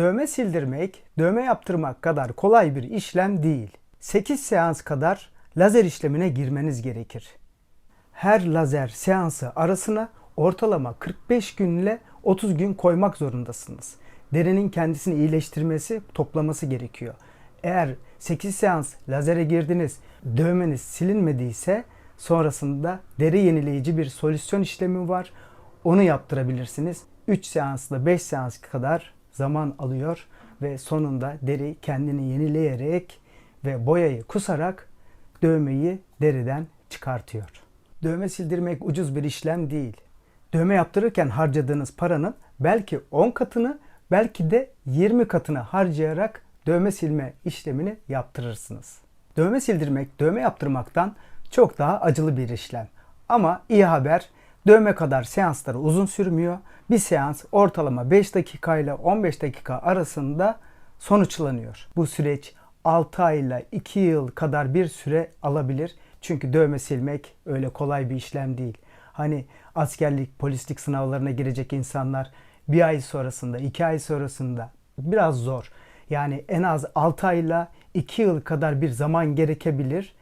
Dövme sildirmek, dövme yaptırmak kadar kolay bir işlem değil. 8 seans kadar lazer işlemine girmeniz gerekir. Her lazer seansı arasına ortalama 45 gün ile 30 gün koymak zorundasınız. Derinin kendisini iyileştirmesi, toplaması gerekiyor. Eğer 8 seans lazere girdiniz, dövmeniz silinmediyse sonrasında deri yenileyici bir solüsyon işlemi var. Onu yaptırabilirsiniz. 3 seansla 5 seans kadar zaman alıyor ve sonunda deri kendini yenileyerek ve boyayı kusarak dövmeyi deriden çıkartıyor. Dövme sildirmek ucuz bir işlem değil. Dövme yaptırırken harcadığınız paranın belki 10 katını belki de 20 katını harcayarak dövme silme işlemini yaptırırsınız. Dövme sildirmek, dövme yaptırmaktan çok daha acılı bir işlem. Ama iyi haber, dövme kadar seansları uzun sürmüyor. Bir seans ortalama 5 dakika ile 15 dakika arasında sonuçlanıyor. Bu süreç 6 ay ile 2 yıl kadar bir süre alabilir. Çünkü dövme silmek öyle kolay bir işlem değil. Hani askerlik, polislik sınavlarına girecek insanlar bir ay sonrasında, iki ay sonrasında biraz zor. Yani en az 6 ayla 2 yıl kadar bir zaman gerekebilir.